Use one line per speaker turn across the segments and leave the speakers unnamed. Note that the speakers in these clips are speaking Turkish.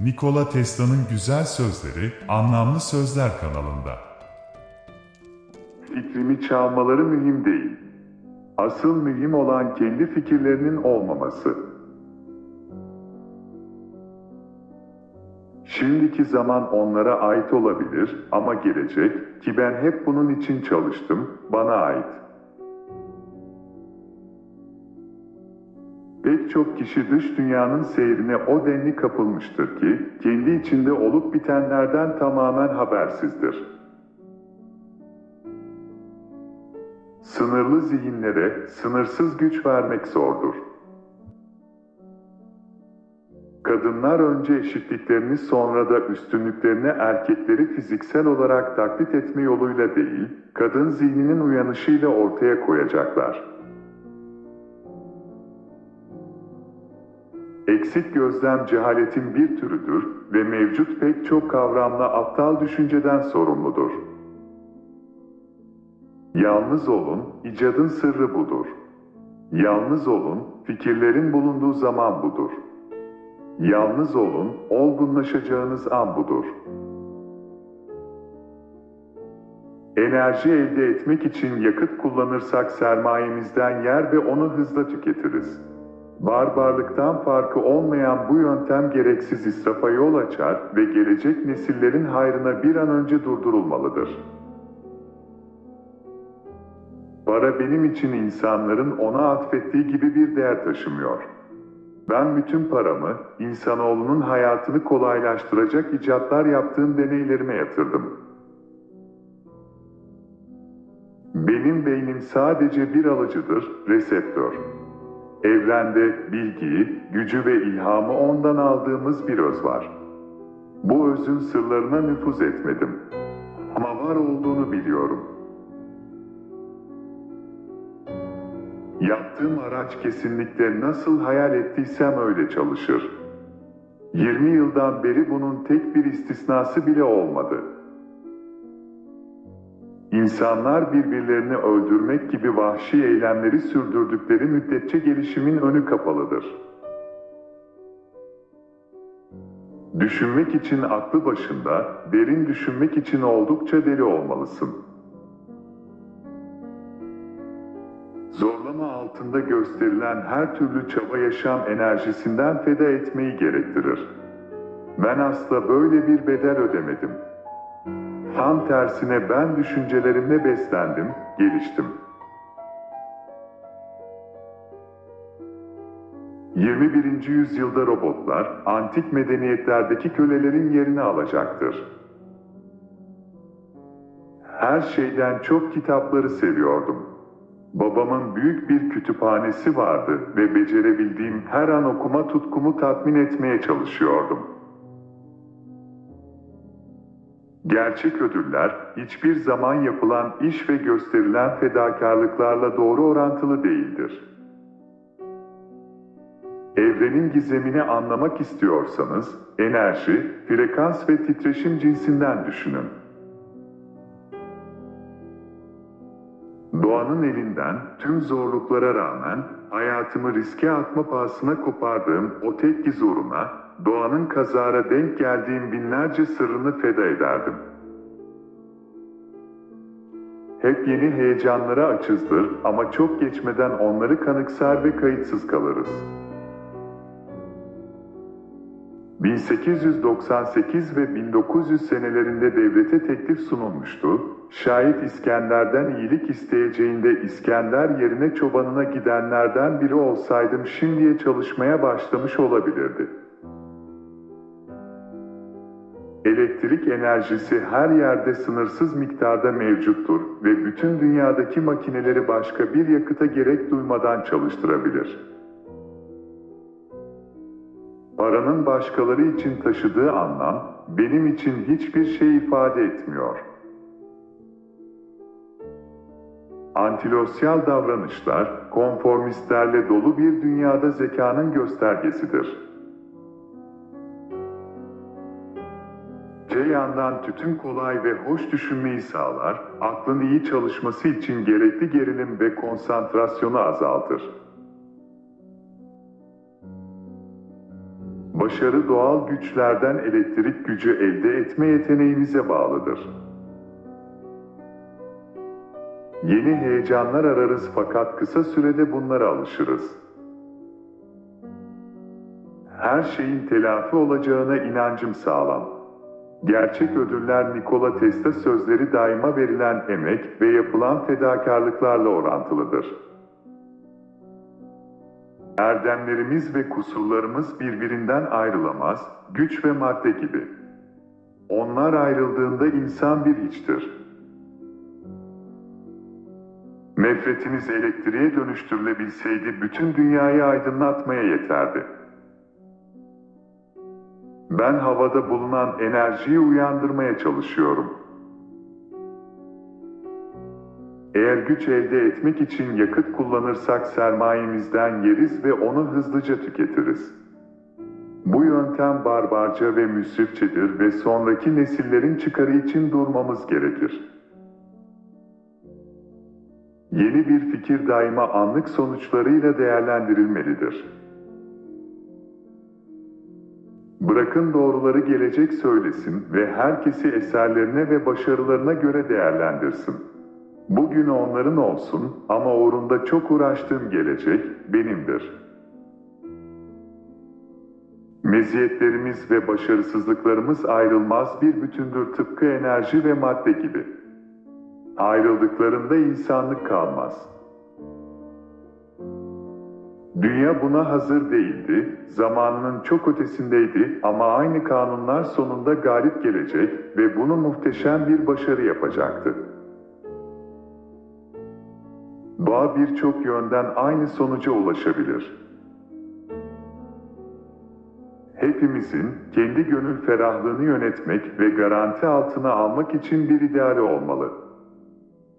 Nikola Tesla'nın Güzel Sözleri, Anlamlı Sözler kanalında.
Fikrimi çalmaları mühim değil. Asıl mühim olan kendi fikirlerinin olmaması. Şimdiki zaman onlara ait olabilir ama gelecek ki ben hep bunun için çalıştım, bana ait. Pek çok kişi dış dünyanın seyrine o denli kapılmıştır ki kendi içinde olup bitenlerden tamamen habersizdir. Sınırlı zihinlere sınırsız güç vermek zordur. Kadınlar önce eşitliklerini sonra da üstünlüklerini erkekleri fiziksel olarak taklit etme yoluyla değil, kadın zihninin uyanışıyla ortaya koyacaklar. Eksik gözlem cehaletin bir türüdür ve mevcut pek çok kavramla aptal düşünceden sorumludur. Yalnız olun, icadın sırrı budur. Yalnız olun, fikirlerin bulunduğu zaman budur. Yalnız olun, olgunlaşacağınız an budur. Enerji elde etmek için yakıt kullanırsak sermayemizden yer ve onu hızla tüketiriz. Barbarlıktan farkı olmayan bu yöntem gereksiz israfa yol açar ve gelecek nesillerin hayrına bir an önce durdurulmalıdır. Para benim için insanların ona atfettiği gibi bir değer taşımıyor. Ben bütün paramı, insanoğlunun hayatını kolaylaştıracak icatlar yaptığım deneylerime yatırdım. Benim beynim sadece bir alıcıdır, reseptör. Evrende bilgiyi, gücü ve ilhamı ondan aldığımız bir öz var. Bu özün sırlarına nüfuz etmedim. Ama var olduğunu biliyorum. Yaptığım araç kesinlikle nasıl hayal ettiysem öyle çalışır. 20 yıldan beri bunun tek bir istisnası bile olmadı. İnsanlar birbirlerini öldürmek gibi vahşi eylemleri sürdürdükleri müddetçe gelişimin önü kapalıdır. Düşünmek için aklı başında, derin düşünmek için oldukça deli olmalısın. Zorlama altında gösterilen her türlü çaba yaşam enerjisinden feda etmeyi gerektirir. Ben asla böyle bir bedel ödemedim. Tam tersine ben düşüncelerimle beslendim, geliştim. 21. yüzyılda robotlar antik medeniyetlerdeki kölelerin yerini alacaktır. Her şeyden çok kitapları seviyordum. Babamın büyük bir kütüphanesi vardı ve becerebildiğim her an okuma tutkumu tatmin etmeye çalışıyordum. Gerçek ödüller hiçbir zaman yapılan iş ve gösterilen fedakarlıklarla doğru orantılı değildir. Evrenin gizemini anlamak istiyorsanız enerji, frekans ve titreşim cinsinden düşünün. Doğanın elinden tüm zorluklara rağmen hayatımı riske atma pahasına kopardığım o tek giz uğruna doğanın kazara denk geldiğim binlerce sırrını feda ederdim. Hep yeni heyecanlara açızdır ama çok geçmeden onları kanıksar ve kayıtsız kalırız. 1898 ve 1900 senelerinde devlete teklif sunulmuştu. Şayet İskender'den iyilik isteyeceğinde İskender yerine çobanına gidenlerden biri olsaydım şimdiye çalışmaya başlamış olabilirdi. Elektrik enerjisi her yerde sınırsız miktarda mevcuttur ve bütün dünyadaki makineleri başka bir yakıta gerek duymadan çalıştırabilir. Paranın başkaları için taşıdığı anlam benim için hiçbir şey ifade etmiyor. Antilosyal davranışlar konformistlerle dolu bir dünyada zekanın göstergesidir. Öte yandan tütün kolay ve hoş düşünmeyi sağlar, aklın iyi çalışması için gerekli gerilim ve konsantrasyonu azaltır. Başarı doğal güçlerden elektrik gücü elde etme yeteneğimize bağlıdır. Yeni heyecanlar ararız fakat kısa sürede bunlara alışırız. Her şeyin telafi olacağına inancım sağlam. Gerçek ödüller Nikola Tesla sözleri daima verilen emek ve yapılan fedakarlıklarla orantılıdır. Erdemlerimiz ve kusurlarımız birbirinden ayrılamaz, güç ve madde gibi. Onlar ayrıldığında insan bir hiçtir. Nefretiniz elektriğe dönüştürülebilseydi bütün dünyayı aydınlatmaya yeterdi. Ben havada bulunan enerjiyi uyandırmaya çalışıyorum. Eğer güç elde etmek için yakıt kullanırsak sermayemizden yeriz ve onu hızlıca tüketiriz. Bu yöntem barbarca ve müsrifçedir ve sonraki nesillerin çıkarı için durmamız gerekir. Yeni bir fikir daima anlık sonuçlarıyla değerlendirilmelidir. Bırakın doğruları gelecek söylesin ve herkesi eserlerine ve başarılarına göre değerlendirsin. Bugün onların olsun ama uğrunda çok uğraştığım gelecek benimdir. Meziyetlerimiz ve başarısızlıklarımız ayrılmaz bir bütündür tıpkı enerji ve madde gibi. Ayrıldıklarında insanlık kalmaz. Dünya buna hazır değildi, zamanının çok ötesindeydi ama aynı kanunlar sonunda galip gelecek ve bunu muhteşem bir başarı yapacaktı. Doğa birçok yönden aynı sonuca ulaşabilir. Hepimizin kendi gönül ferahlığını yönetmek ve garanti altına almak için bir ideali olmalı.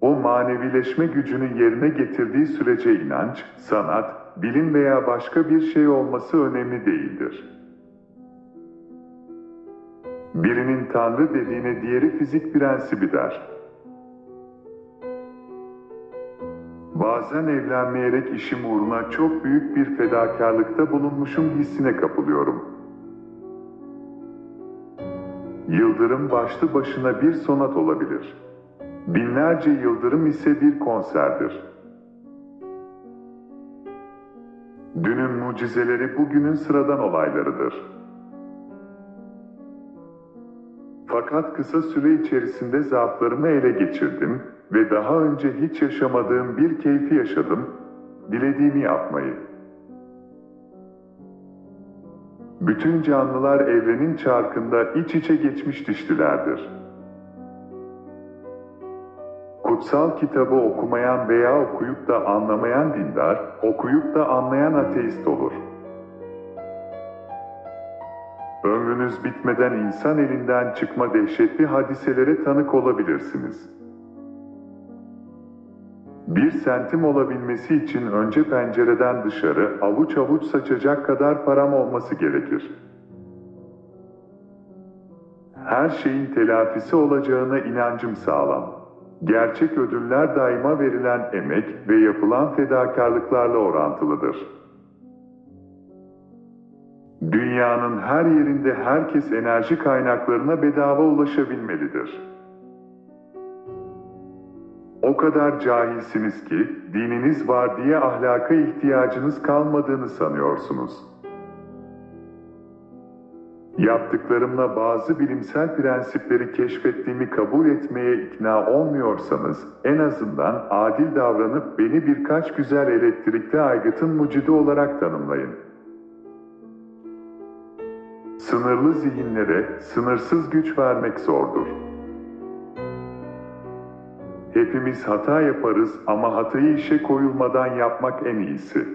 O manevileşme gücünü yerine getirdiği sürece inanç, sanat, bilim veya başka bir şey olması önemli değildir. Birinin Tanrı dediğine diğeri fizik prensibi der. Bazen evlenmeyerek işim uğruna çok büyük bir fedakarlıkta bulunmuşum hissine kapılıyorum. Yıldırım başlı başına bir sonat olabilir. Binlerce yıldırım ise bir konserdir. Dünün mucizeleri bugünün sıradan olaylarıdır. Fakat kısa süre içerisinde zaaflarımı ele geçirdim ve daha önce hiç yaşamadığım bir keyfi yaşadım, dilediğimi yapmayı. Bütün canlılar evrenin çarkında iç içe geçmiş dişlilerdir. Kutsal kitabı okumayan veya okuyup da anlamayan dindar, okuyup da anlayan ateist olur. Ömrünüz bitmeden insan elinden çıkma dehşetli hadiselere tanık olabilirsiniz. Bir sentim olabilmesi için önce pencereden dışarı avuç avuç saçacak kadar param olması gerekir. Her şeyin telafisi olacağına inancım sağlam. Gerçek ödüller daima verilen emek ve yapılan fedakarlıklarla orantılıdır. Dünyanın her yerinde herkes enerji kaynaklarına bedava ulaşabilmelidir. O kadar cahilsiniz ki dininiz var diye ahlaka ihtiyacınız kalmadığını sanıyorsunuz. Yaptıklarımla bazı bilimsel prensipleri keşfettiğimi kabul etmeye ikna olmuyorsanız en azından adil davranıp beni birkaç güzel elektrikli aygıtın mucidi olarak tanımlayın. Sınırlı zihinlere sınırsız güç vermek zordur. Hepimiz hata yaparız ama hatayı işe koyulmadan yapmak en iyisi.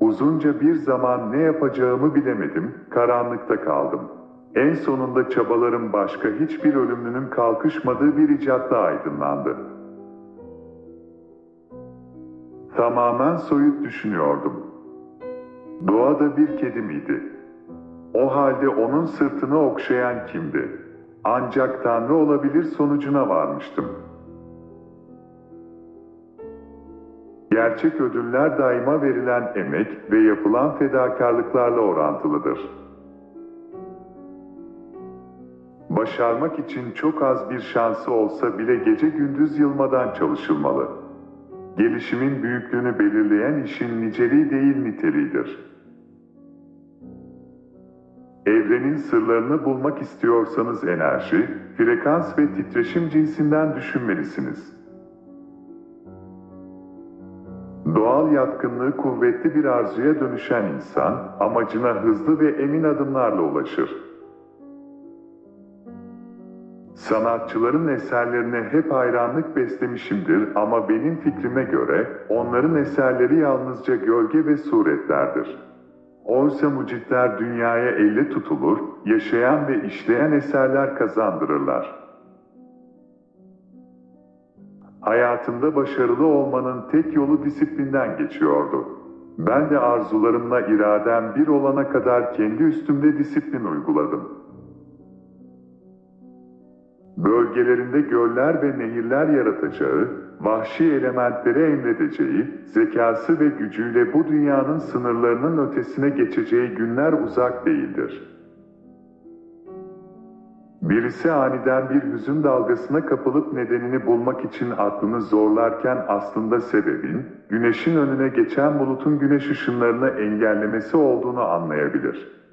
Uzunca bir zaman ne yapacağımı bilemedim, karanlıkta kaldım. En sonunda çabalarım başka hiçbir ölümlünün kalkışmadığı bir icatla aydınlandı. Tamamen soyut düşünüyordum. Doğada bir kedi miydi? O halde onun sırtını okşayan kimdi? Ancak Tanrı olabilir sonucuna varmıştım. Gerçek ödüller daima verilen emek ve yapılan fedakarlıklarla orantılıdır. Başarmak için çok az bir şansı olsa bile gece gündüz yılmadan çalışılmalı. Gelişimin büyüklüğünü belirleyen işin niceliği değil niteliğidir. Evrenin sırlarını bulmak istiyorsanız enerji, frekans ve titreşim cinsinden düşünmelisiniz. Doğal yatkınlığı kuvvetli bir arzuya dönüşen insan, amacına hızlı ve emin adımlarla ulaşır. Sanatçıların eserlerine hep hayranlık beslemişimdir ama benim fikrime göre onların eserleri yalnızca gölge ve suretlerdir. Oysa mucitler dünyaya elle tutulur, yaşayan ve işleyen eserler kazandırırlar. Hayatımda başarılı olmanın tek yolu disiplinden geçiyordu. Ben de arzularımla iradem bir olana kadar kendi üstümde disiplin uyguladım. Bölgelerinde göller ve nehirler yaratacağı, vahşi elementlere emredeceği, zekası ve gücüyle bu dünyanın sınırlarının ötesine geçeceği günler uzak değildir. Birisi aniden bir hüzün dalgasına kapılıp nedenini bulmak için aklını zorlarken aslında sebebin, güneşin önüne geçen bulutun güneş ışınlarını engellemesi olduğunu anlayabilir.